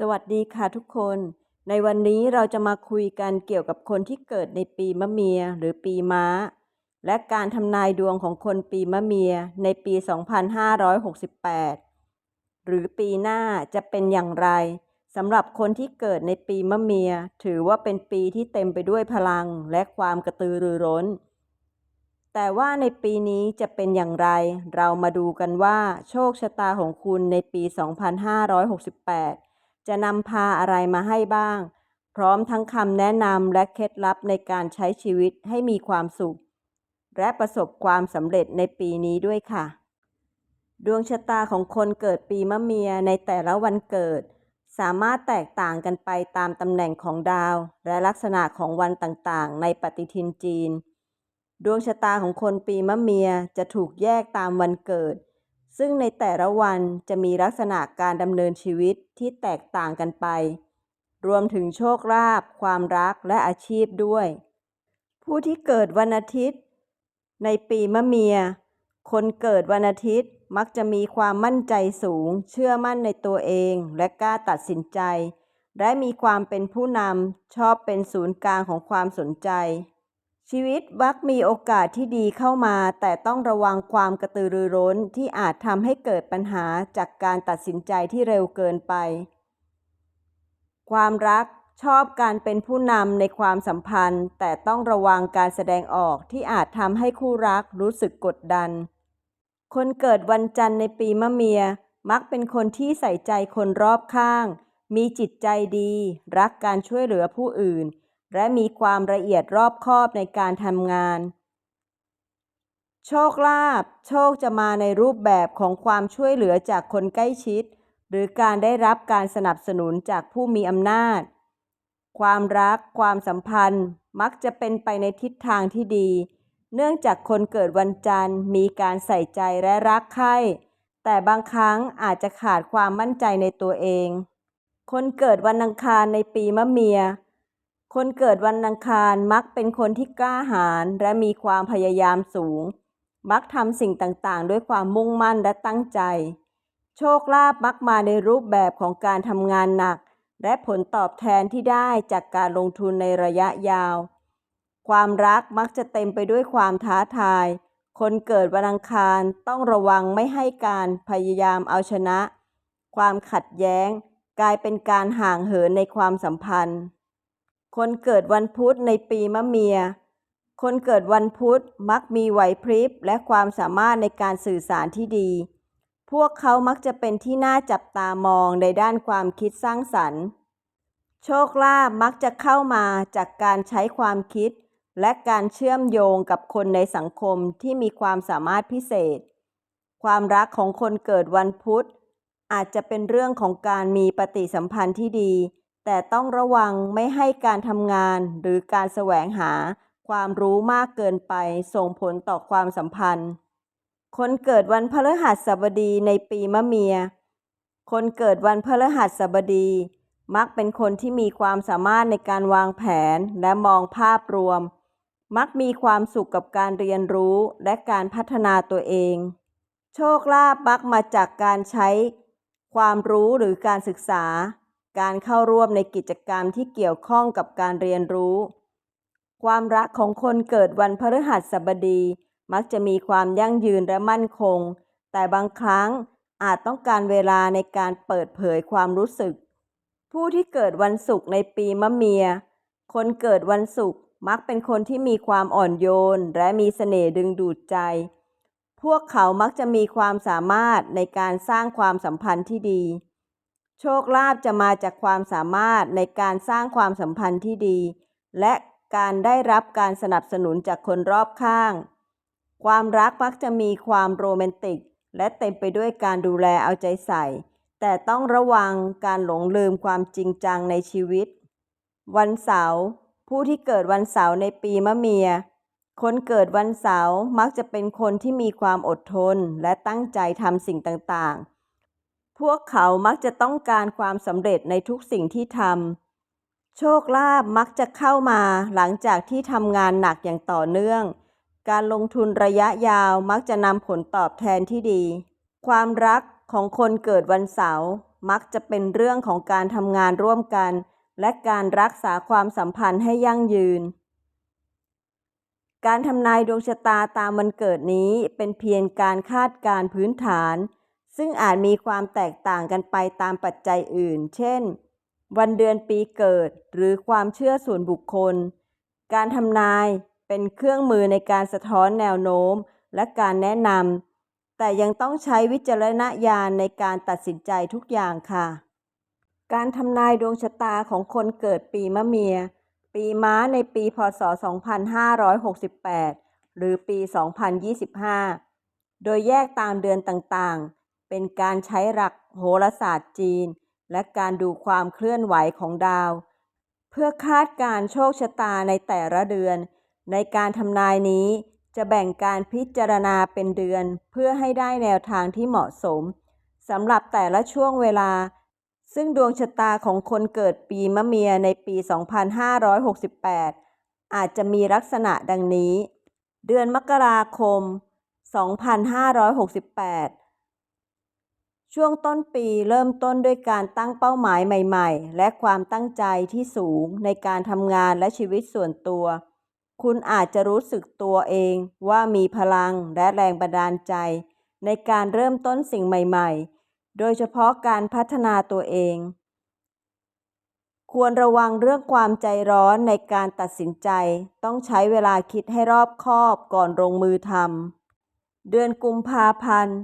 สวัสดีค่ะทุกคน ในวันนี้เราจะมาคุยกันเกี่ยวกับคนที่เกิดในปีมะเมียหรือปีม้า และการทำนายดวงของคนปีมะเมียในปี 2568 หรือปีหน้าจะเป็นอย่างไรสำหรับคนที่เกิดในปีมะเมีย ถือว่าเป็นปีที่เต็มไปด้วยพลังและความกระตือรือร้น แต่ว่าในปีนี้จะเป็นอย่างไร เรามาดูกันว่าโชคชะตาของคุณในปี 2568 จะนำพาอะไรมาให้บ้าง พร้อมทั้งคำแนะนำและเคล็ดลับในการใช้ชีวิตให้มีความสุข และประสบความสำเร็จในปีนี้ด้วยค่ะ ดวงชะตาของคนเกิดปีมะเมียในแต่ละวันเกิด สามารถแตกต่างกันไปตามตำแหน่งของดาว และลักษณะของวันต่างๆ ในปฏิทินจีน ดวงชะตาของคนปีมะเมียจะถูกแยกตามวันเกิด ซึ่งในแต่ละวันจะมีลักษณะการดำเนินชีวิตที่แตกต่างกันไป รวมถึงโชคลาภความรักและอาชีพด้วย ผู้ที่เกิดวันอาทิตย์ ในปีมะเมีย คนเกิดวันอาทิตย์มักจะมีความมั่นใจสูง เชื่อมั่นในตัวเองและกล้าตัดสินใจ และมีความเป็นผู้นำชอบเป็นศูนย์กลางของความสนใจ ชีวิตมักมีโอกาสที่ดีเข้ามา แต่ต้องระวังความกระตือรือร้นที่อาจทำให้เกิดปัญหาจากการตัดสินใจที่เร็วเกินไป ความรักชอบการเป็นผู้นำในความสัมพันธ์ แต่ต้องระวังการแสดงออกที่อาจทำให้คู่รักรู้สึกกดดัน คนเกิดวันจันทร์ในปีมะเมีย มักเป็นคนที่ใส่ใจคนรอบข้าง มีจิตใจดี รักการช่วยเหลือผู้อื่น และมีความละเอียดรอบคอบในการทำงาน โชคลาภโชคจะมาในรูปแบบของความช่วยเหลือจากคนใกล้ชิด หรือการได้รับการสนับสนุนจากผู้มีอำนาจ ความรัก ความสัมพันธ์ มักจะเป็นไปในทิศทางที่ดี เนื่องจากคนเกิดวันจันทร์ มีการใส่ใจและรักใคร่แต่บางครั้งอาจจะขาดความมั่นใจในตัวเอง คนเกิดวันอังคารในปีมะเมีย คนเกิดวันอังคารมักเป็นคนที่กล้าหาญและมีความพยายามสูง มักทำสิ่งต่างๆ ด้วยความมุ่งมั่นและตั้งใจ โชคลาภมักมาในรูปแบบของการทำงานหนัก และผลตอบแทนที่ได้จากการลงทุนในระยะยาว ความรักมักจะเต็มไปด้วยความท้าทาย คนเกิดวันอังคารต้องระวังไม่ให้การพยายามเอาชนะ ความขัดแย้ง กลายเป็นการห่างเหินในความสัมพันธ์ คนเกิดวันพุธในปีมะเมีย คนเกิดวันพุธมักมีไหวพริบและความสามารถในการสื่อสารที่ดี พวกเขามักจะเป็นที่น่าจับตามองในด้านความคิดสร้างสรรค์ โชคลาภมักจะเข้ามาจากการใช้ความคิด และการเชื่อมโยงกับคนในสังคมที่มีความสามารถพิเศษ ความรักของคนเกิดวันพุธอาจจะเป็นเรื่องของการมีปฏิสัมพันธ์ที่ดี แต่ต้องระวังไม่ให้การทำงานหรือการแสวงหาความรู้มากเกินไปส่งผลต่อความสัมพันธ์ คนเกิดวันพฤหัสบดีในปีมะเมีย คนเกิดวันพฤหัสบดี มักเป็นคนที่มีความสามารถในการวางแผนและมองภาพรวม มักมีความสุขกับการเรียนรู้และการพัฒนาตัวเอง โชคลาภมักมาจากการใช้ ความรู้หรือการศึกษา การเข้าร่วมในกิจกรรมที่เกี่ยวข้องกับการเรียนรู้ ความรักของคนเกิดวันพฤหัสบดี มักจะมีความยั่งยืนและมั่นคง แต่บางครั้งอาจต้องการเวลาในการเปิดเผยความรู้สึก ผู้ที่เกิดวันศุกร์ในปีมะเมีย คนเกิดวันศุกร์มักเป็นคนที่มีความอ่อนโยน และมีเสน่ห์ดึงดูดใจ พวกเขามักจะมีความสามารถในการสร้างความสัมพันธ์ที่ดี โชคลาภจะมาจากความสามารถในการสร้างความสัมพันธ์ที่ดี และการได้รับการสนับสนุนจากคนรอบข้าง ความรักมักจะมีความโรแมนติก และเต็มไปด้วยการดูแลเอาใจใส่ แต่ต้องระวังการหลงลืมความจริงจังในชีวิต วันเสาร์ผู้ที่เกิดวันเสาร์ในปีมะเมีย คนเกิดวันเสาร์มักจะเป็นคนที่มีความอดทนและตั้งใจทำสิ่งต่างๆ พวกเขามักจะต้องการความสำเร็จในทุกสิ่งที่ทำ โชคลาภมักจะเข้ามาหลังจากที่ทำงานหนักอย่างต่อเนื่อง การลงทุนระยะยาวมักจะนำผลตอบแทนที่ดี ความรักของคนเกิดวันเสาร์มักจะเป็นเรื่องของการทำงานร่วมกัน และการรักษาความสัมพันธ์ให้ยั่งยืน การทำนายดวงชะตาตามวันเกิดนี้เป็นเพียงการคาดการณ์พื้นฐาน ซึ่งอาจมีความแตกต่างกันไปตามปัจจัยอื่น เช่น วันเดือนปีเกิดหรือความเชื่อส่วนบุคคล การทำนายเป็นเครื่องมือในการสะท้อนแนวโน้มและการแนะนำ แต่ยังต้องใช้วิจารณญาณในการตัดสินใจทุกอย่างค่ะ การทำนายดวงชะตาของคนเกิดปีมะเมีย ปีม้าในปีพศ 2568 หรือปี 2025 โดยแยกตามเดือนต่างๆ เป็นการใช้หลักโหราศาสตร์จีน และการดูความเคลื่อนไหวของดาว เพื่อคาดการโชคชะตาในแต่ละเดือน ในการทำนายนี้จะแบ่งการพิจารณาเป็นเดือน เพื่อให้ได้แนวทางที่เหมาะสมสำหรับแต่ละช่วงเวลา ซึ่งดวงชะตาของคนเกิดปีมะเมียในปี 2568 อาจจะมีลักษณะดังนี้ เดือนมกราคม 2568 ช่วงต้นปีเริ่มต้นด้วยการตั้งเป้าหมายใหม่ ๆ และความตั้งใจที่สูงในการทำงานและชีวิตส่วนตัว คุณอาจจะรู้สึกตัวเองว่ามีพลังและแรงบันดาลใจ ในการเริ่มต้นสิ่งใหม่ ๆ โดยเฉพาะการพัฒนาตัวเอง ควรระวังเรื่องความใจร้อนในการตัดสินใจ ต้องใช้เวลาคิดให้รอบคอบก่อนลงมือทำเดือนกุมภาพันธ์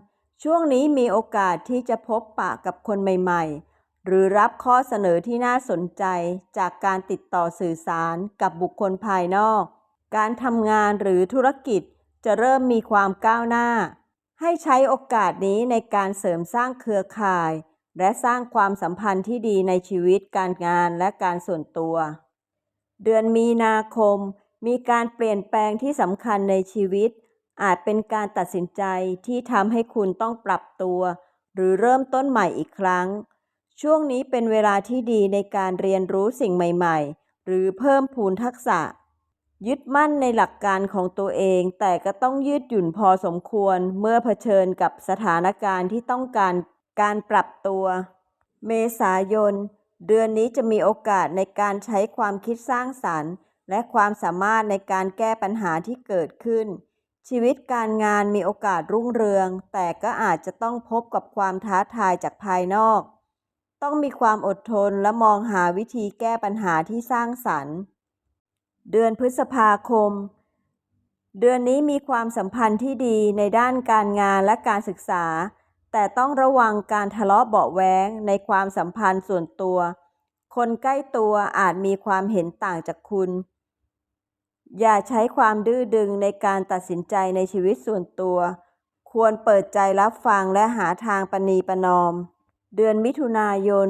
ช่วงนี้มีโอกาสที่จะพบปะกับคนใหม่ๆ หรือรับข้อเสนอที่น่าสนใจจากการติดต่อสื่อสารกับบุคคลภายนอก การทำงานหรือธุรกิจจะเริ่มมีความก้าวหน้า ให้ใช้โอกาสนี้ในการเสริมสร้างเครือข่าย และสร้างความสัมพันธ์ที่ดีในชีวิตการงานและการส่วนตัว เดือนมีนาคม มีการเปลี่ยนแปลงที่สำคัญในชีวิต อาจเป็นการตัดสินใจที่ทำให้คุณต้องปรับตัว หรือเริ่มต้นใหม่อีกครั้ง ช่วงนี้เป็นเวลาที่ดีในการเรียนรู้สิ่งใหม่ ๆ หรือเพิ่มพูนทักษะ ยึดมั่นในหลักการของตัวเอง แต่ก็ต้องยืดหยุ่นพอสมควรเมื่อเผชิญกับสถานการณ์ที่ต้องการการปรับตัว เมษายน เดือนนี้จะมีโอกาสในการใช้ความคิดสร้างสรรค์ และความสามารถในการแก้ปัญหาที่เกิดขึ้น ชีวิตการงานมีโอกาสรุ่งเรือง แต่ก็อาจจะต้องพบกับความท้าทายจากภายนอก ต้องมีความอดทนและมองหาวิธีแก้ปัญหาที่สร้างสรรค์ เดือนพฤษภาคม เดือนนี้มีความสัมพันธ์ที่ดีในด้านการงานและการศึกษา แต่ต้องระวังการทะเลาะเบาะแว้งในความสัมพันธ์ส่วนตัว คนใกล้ตัวอาจมีความเห็นต่างจากคุณ อย่าใช้ความดื้อดึงในการตัดสินใจในชีวิตส่วนตัว ควรเปิดใจรับฟังและหาทางปณีประนอม เดือนมิถุนายน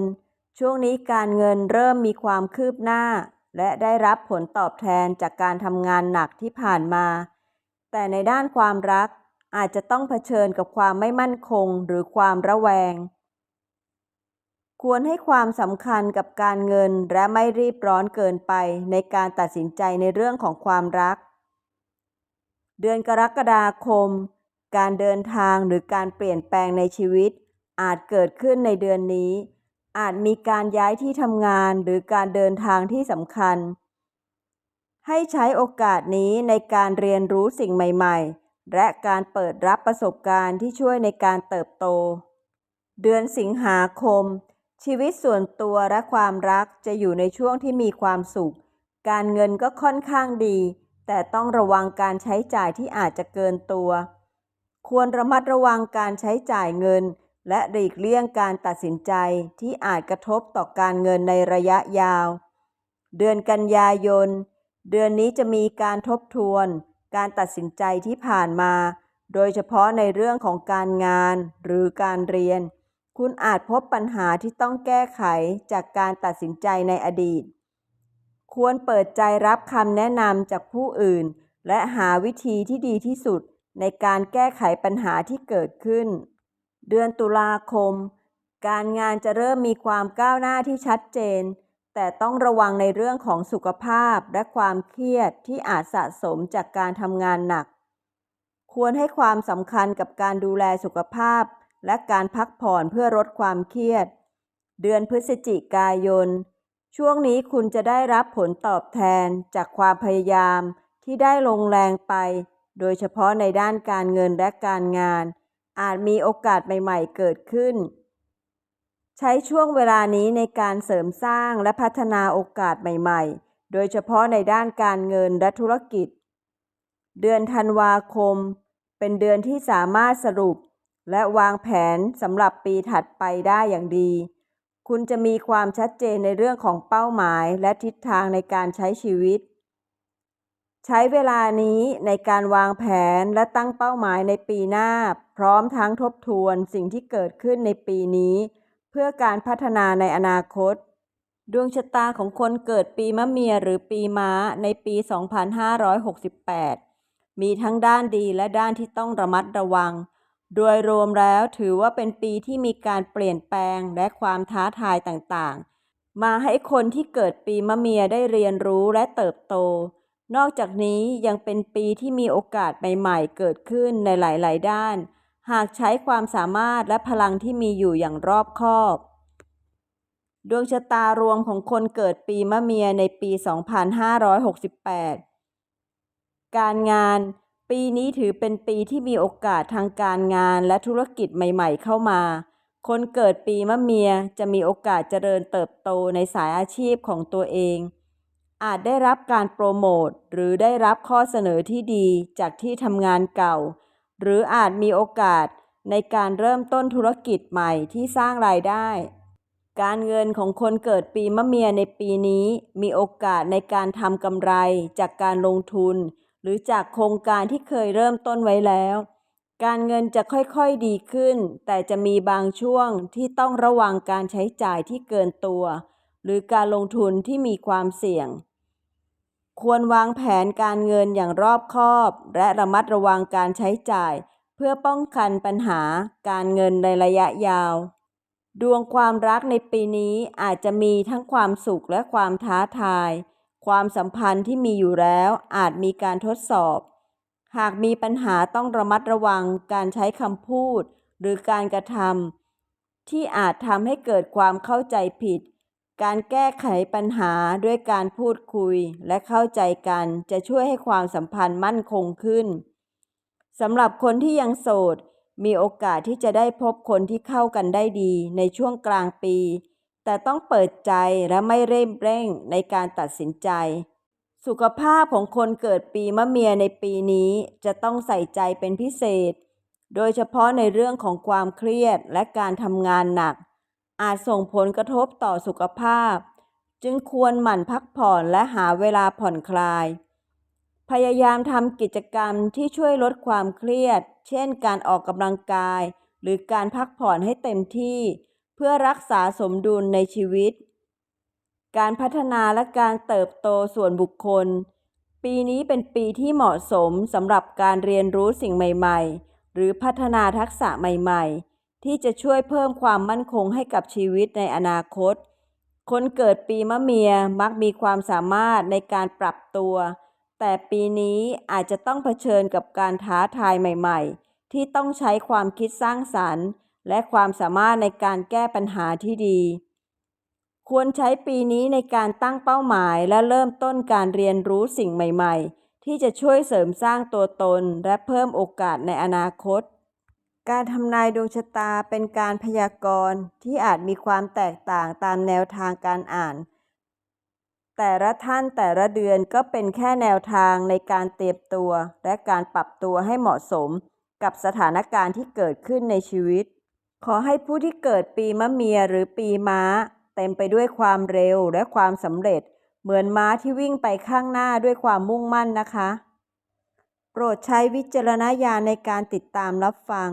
ช่วงนี้การเงินเริ่มมีความคืบหน้า และได้รับผลตอบแทนจากการทำงานหนักที่ผ่านมา แต่ในด้านความรักอาจจะต้องเผชิญกับความไม่มั่นคงหรือความระแวง ควรให้ความสำคัญกับการเงินและไม่รีบร้อนเกินไปในการตัดสินใจในเรื่องของความรัก เดือนกรกฎาคม การเดินทางหรือการเปลี่ยนแปลงในชีวิต อาจเกิดขึ้นในเดือนนี้ อาจมีการย้ายที่ทำงานหรือการเดินทางที่สำคัญ ให้ใช้โอกาสนี้ในการเรียนรู้สิ่งใหม่ ๆ และการเปิดรับประสบการณ์ที่ช่วยในการเติบโต เดือนสิงหาคม ชีวิตส่วนตัวและความรักจะอยู่ในช่วงที่มีความสุข การเงินก็ค่อนข้างดี แต่ต้องระวังการใช้จ่ายที่อาจจะเกินตัว ควรระมัดระวังการใช้จ่ายเงิน และหลีกเลี่ยงการตัดสินใจที่อาจกระทบต่อการเงินในระยะยาว เดือนกันยายน เดือนนี้จะมีการทบทวน การตัดสินใจที่ผ่านมา โดยเฉพาะในเรื่องของการงานหรือการเรียน คุณอาจพบปัญหาที่ต้องแก้ไขจากการตัดสินใจในอดีต ควรเปิดใจรับคำแนะนำจากผู้อื่น และหาวิธีที่ดีที่สุดในการแก้ไขปัญหาที่เกิดขึ้น เดือนตุลาคม การงานจะเริ่มมีความก้าวหน้าที่ชัดเจน แต่ต้องระวังในเรื่องของสุขภาพและความเครียดที่อาจสะสมจากการทำงานหนัก ควรให้ความสำคัญกับการดูแลสุขภาพ และการพักผ่อนเพื่อลดความเครียด เดือนพฤศจิกายน ช่วงนี้คุณจะได้รับผลตอบแทนจากความพยายามที่ได้ลงแรงไป โดยเฉพาะในด้านการเงินและการงาน อาจมีโอกาสใหม่ ๆ เกิดขึ้น ใช้ช่วงเวลานี้ในการเสริมสร้างและพัฒนาโอกาสใหม่ ๆ โดยเฉพาะในด้านการเงินและธุรกิจ เดือนธันวาคม เป็นเดือนที่สามารถสรุป และวางแผนสำหรับปีถัดไปได้อย่างดี คุณจะมีความชัดเจนในเรื่องของเป้าหมายและทิศทางในการใช้ชีวิต ใช้เวลานี้ในการวางแผนและตั้งเป้าหมายในปีหน้า พร้อมทั้งทบทวนสิ่งที่เกิดขึ้นในปีนี้ เพื่อการพัฒนาในอนาคต ดวงชะตาของคนเกิดปีมะเมียหรือปีม้าในปี 2568 มีทั้งด้านดีและด้านที่ต้องระมัดระวัง โดยรวมแล้วถือว่าเป็นปีที่มีการเปลี่ยนแปลงและความท้าทายต่างๆ มาให้คนที่เกิดปีมะเมียได้เรียนรู้และเติบโต นอกจากนี้ยังเป็นปีที่มีโอกาสใหม่ๆ เกิดขึ้นในหลายๆ ด้าน หากใช้ความสามารถและพลังที่มีอยู่อย่างรอบคอบ ดวงชะตารวมของคนเกิดปีมะเมียในปี 2568 การงาน ปีนี้ถือเป็นปีที่มีโอกาสทางการงานและธุรกิจใหม่ๆ เข้ามา คนเกิดปีมะเมียจะมีโอกาสเจริญเติบโตในสายอาชีพของตัวเอง อาจได้รับการโปรโมทหรือได้รับข้อเสนอที่ดีจากที่ทำงานเก่า หรืออาจมีโอกาสในการเริ่มต้นธุรกิจใหม่ที่สร้างรายได้ การเงินของคนเกิดปีมะเมียในปีนี้ มีโอกาสในการทำกำไรจากการลงทุน หรือจากโครงการที่เคยเริ่มต้นไว้แล้ว การเงินจะค่อยๆดีขึ้น แต่จะมีบางช่วงที่ต้องระวังการใช้จ่ายที่เกินตัว หรือการลงทุนที่มีความเสี่ยง ควรวางแผนการเงินอย่างรอบคอบ และระมัดระวังการใช้จ่าย เพื่อป้องกันปัญหาการเงินในระยะยาว ดวงความรักในปีนี้อาจจะมีทั้งความสุขและความท้าทาย ความสัมพันธ์ที่มีอยู่แล้วอาจมีการทดสอบ หากมีปัญหาต้องระมัดระวังการใช้คำพูด หรือการกระทำที่อาจทำให้เกิดความเข้าใจผิด การแก้ไขปัญหาด้วยการพูดคุยและเข้าใจกันจะช่วยให้ความสัมพันธ์มั่นคงขึ้นสำหรับคนที่ยังโสด มีโอกาสที่จะได้พบคนที่เข้ากันได้ดีในช่วงกลางปี แต่ต้องเปิดใจและไม่เร่งเร่งในการตัดสินใจ สุขภาพของคนเกิดปีมะเมียในปีนี้จะต้องใส่ใจเป็นพิเศษ โดยเฉพาะในเรื่องของความเครียดและการทำงานหนัก อาจส่งผลกระทบต่อสุขภาพ จึงควรหมั่นพักผ่อนและหาเวลาผ่อนคลาย พยายามทำกิจกรรมที่ช่วยลดความเครียด เช่น การออกกำลังกาย หรือการพักผ่อนให้เต็มที่ พื่อรักษาสมดุลในชีวิต การพัฒนาและการเติบโตส่วนบุคคล ปีนี้เป็นปีที่เหมาะสมสำหรับการเรียนรู้สิ่งใหม่ ๆ หรือพัฒนาทักษะใหม่ ๆ ที่จะช่วยเพิ่มความมั่นคงให้กับชีวิตในอนาคต คนเกิดปีมะเมียมักมีความสามารถในการปรับตัว แต่ปีนี้อาจจะต้องเผชิญกับการท้าทายใหม่ ๆ ที่ต้องใช้ความคิดสร้างสรรค์ และความสามารถในการแก้ปัญหาที่ดี ควรใช้ปีนี้ในการตั้งเป้าหมายและเริ่มต้นการเรียนรู้สิ่งใหม่ๆ ที่จะช่วยเสริมสร้างตัวตนและเพิ่มโอกาสในอนาคต การทำนายดวงชะตาเป็นการพยากรณ์ที่อาจมีความแตกต่างตามแนวทางการอ่าน แต่ละท่านแต่ละเดือนก็เป็นแค่แนวทางในการเตรียมตัว และการปรับตัวให้เหมาะสมกับสถานการณ์ที่เกิดขึ้นในชีวิต ขอให้ผู้ที่เกิดปีมะเมียหรือปีม้า เต็มไปด้วยความเร็วและความสำเร็จ เหมือนม้าที่วิ่งไปข้างหน้าด้วยความมุ่งมั่นนะคะ โปรดใช้วิจารณญาณในการติดตามรับฟัง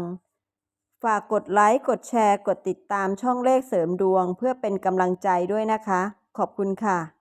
ฝากกดไลค์กดแชร์ กดติดตามช่องเลขเสริมดวง เพื่อเป็นกำลังใจด้วยนะคะ ขอบคุณค่ะ